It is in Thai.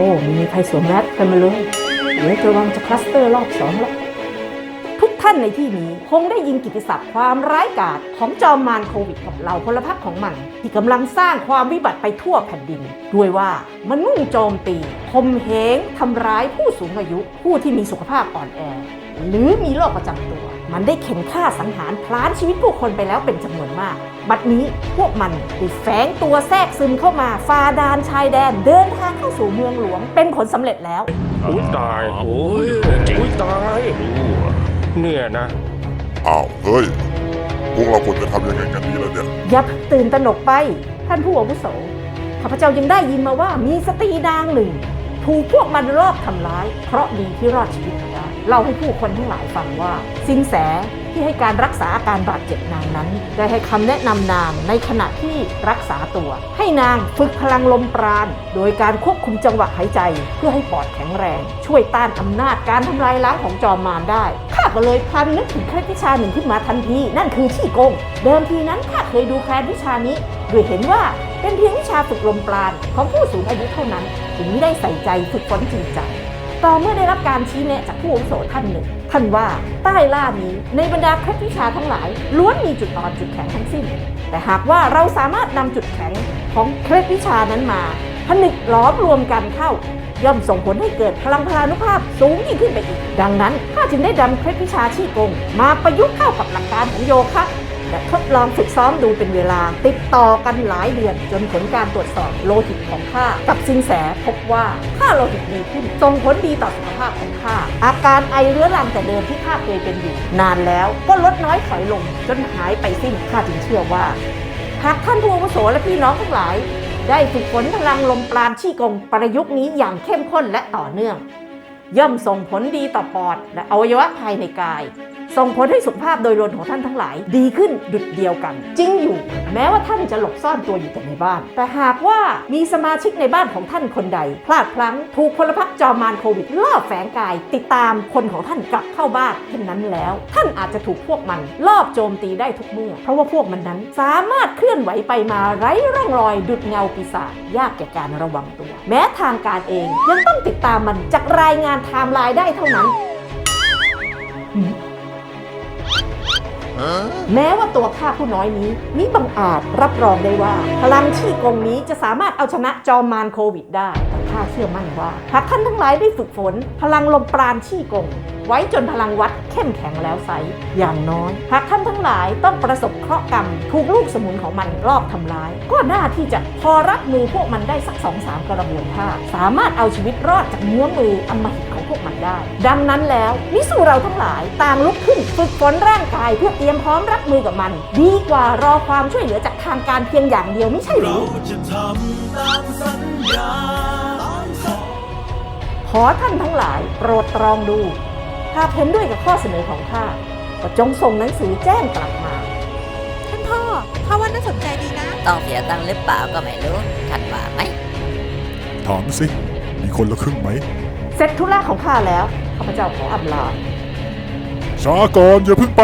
อ้มีใครสวมแมสกันมาเลยเดี๋ยวจะรวังจะคลัสเตอร์รอบสองแล้วานในที่นี้คงได้ยินกิตติศัพท์ความร้ายกาจของจอมมารโควิดกับเหล่าพลพรรคของมัน ที่กำลังสร้างความวิบัติไปทั่วแผ่นดิน ด้วยว่ามันมุ่งโจมตีคมเหงทำร้ายผู้สูงอายุ ผู้ที่มีสุขภาพอ่อนแอ หรือมีโรคประจำตัว มันได้เข็นฆ่าสังหารพลานชีวิตผู้คนไปแล้วเป็นจำนวนมาก บัดนี้พวกมันได้แฝงตัวแทรกซึมเข้ามาฟาดานชายแดนเดินทางเข้าสู่เมืองหลวงเป็นผลสำเร็จแล้วอุ้ยตายโอ้ยอุ้ยตาย เนี่ยนะ อ้าวเฮ้ย พวกเราควรจะทำยังไงกันดีล่ะเนี่ยอย่าเพิ่งตื่นตระหนกไป ท่านผู้อาวุโสข้าพเจ้ายังได้ยินมาว่ามีสตรีนางหนึ่ง ถูกพวกมันรอบทำร้าย เพราะดีที่รอดชีวิตมาได้เล่าให้ผู้คนทั้งหลายฟังว่า สินแสที่ให้การรักษาอาการบาดเจ็บนางนั้น ได้ให้คำแนะนำนางในขณะที่รักษาตัว ให้นางฝึกพลังลมปราณ โดยการควบคุมจังหวะหายใจ เพื่อให้ปอดแข็งแรง ช่วยต้านอำนาจการทำลายล้างของจอมมารได้ข้าก็เลยพันนึกถึงเคล็ดวิชาหนึ่งขึ้นมาทันที นั่นคือชี่กง เดิมทีนั้นข้าเคยดูแคลนวิชานี้โดยเห็นว่าเป็นเพียงวิชาฝึกลมปราณของผู้สูงอายุเท่านั้น ถึงไม่ได้ใส่ใจฝึกฝนจริงจังต่อเมื่อได้รับการชี้แนะจากผู้อาวุโสท่านหนึ่ง ท่านว่าใต้ล่านี้ในบรรดาเคล็ดวิชาทั้งหลาย ล้วนมีจุดอ่อนจุดแข็งทั้งสิ้น แต่หากว่าเราสามารถนำจุดแข็งของเคล็ดวิชานั้นมา ผนึกล้อมรวมกันเข้า ย่อมส่งผลให้เกิดพลังพลานุภาพสูงยิ่งขึ้นไปอีก ดังนั้นข้าจึงได้ดำเคล็ดวิชาชีกง มาประยุกต์เข้ากับหลักการของโยคะและทดลองฝึกซ้อมดูเป็นเวลา ติดต่อกันหลายเดือน จนผลการตรวจสอบโลหิตของข้ากับสินแสพบว่าค่าโลหิตดีขึ้นส่งผลดีต่อสุขภาพของข้าอาการไอเรื้อรังแต่เดิมที่ข้าเคยเป็นอยู่ นานแล้วก็ลดน้อยถอยลง จนหายไปสิ้นข้าจึงเชื่อว่า หากท่านผู้อาวุโสและพี่น้องทั้งหลาย ได้ฝึกฝนพลังลมปราณชี่กงประยุกต์นี้อย่างเข้มข้นและต่อเนื่อง ย่อมส่งผลดีต่อปอดและอวัยวะภายในกาย ส่งผลให้สุขภาพโดยรวมของท่านทั้งหลาย ดีขึ้นดุดเดียวกัน จริงอยู่ แม้ว่าท่านจะหลบซ่อนตัวอยู่แต่ในบ้าน แต่หากว่ามีสมาชิกในบ้านของท่านคนใด พลาดพลั้งถูกพลพรรคจอมมารโควิดลอบแฝงกาย ติดตามคนของท่านกลับเข้าบ้านเช่นนั้นแล้ว ท่านอาจจะถูกพวกมันลอบโจมตีได้ทุกเมื่อ เพราะว่าพวกมันนั้นสามารถเคลื่อนไหวไปมาไร้ร่องรอย ดุดเงาปีศาจยากแก่การระวังตัว แม้ทางการเองยังต้องติดตามมันจากรายงานไทม์ไลน์ได้เท่านั้น แม้ว่าตัวข้าผู้น้อยนี้มิบังอาจรับรองได้ว่า พลังชี่กงนี้จะสามารถเอาชนะจอมมารโควิดได้ ข้าเชื่อมั่นว่าหากท่านทั้งหลายได้ฝึกฝน พลังลมปราณชี่กง ไว้จนพลังวัดเข้มแข็งแล้วไซอย่างน้อยหากท่านทั้งหลายต้องประสบเคราะห์กรรมถูกลูกสมุนของมันรอบทำร้าย ก็น่าที่จะพอรับมือพวกมันได้สักสองสามกระบวนท่าสามารถเอาชีวิตรอดจากเงื้อมืออมหิตของพวกมันได้ ดังนั้นแล้วมิสูเราทั้งหลายต่างลุกขึ้นฝึกฝนร่างกายเพื่อเตรียมพร้อมรับมือกับมัน ดีกว่ารอความช่วยเหลือจากทางการเพียงอย่างเดียวไม่ใช่หรือเราจะทำตามสัญญา ขอท่านทั้งหลายโปรดตรองดู หากเห็นด้วยกับข้อเสนอของข้าก็จงส่งหนังสือแจ้งกลับมา ท่านพ่อข้าว่าน่าสนใจดีนะ ต้องเสียตังค์หรือเปล่าก็ไม่รู้ท่านว่าไหมถามสิ มีคนละครึ่งไหม เสร็จธุระของข้าแล้วข้าพเจ้าขออำลา ช้าก่อนอย่าเพิ่งไป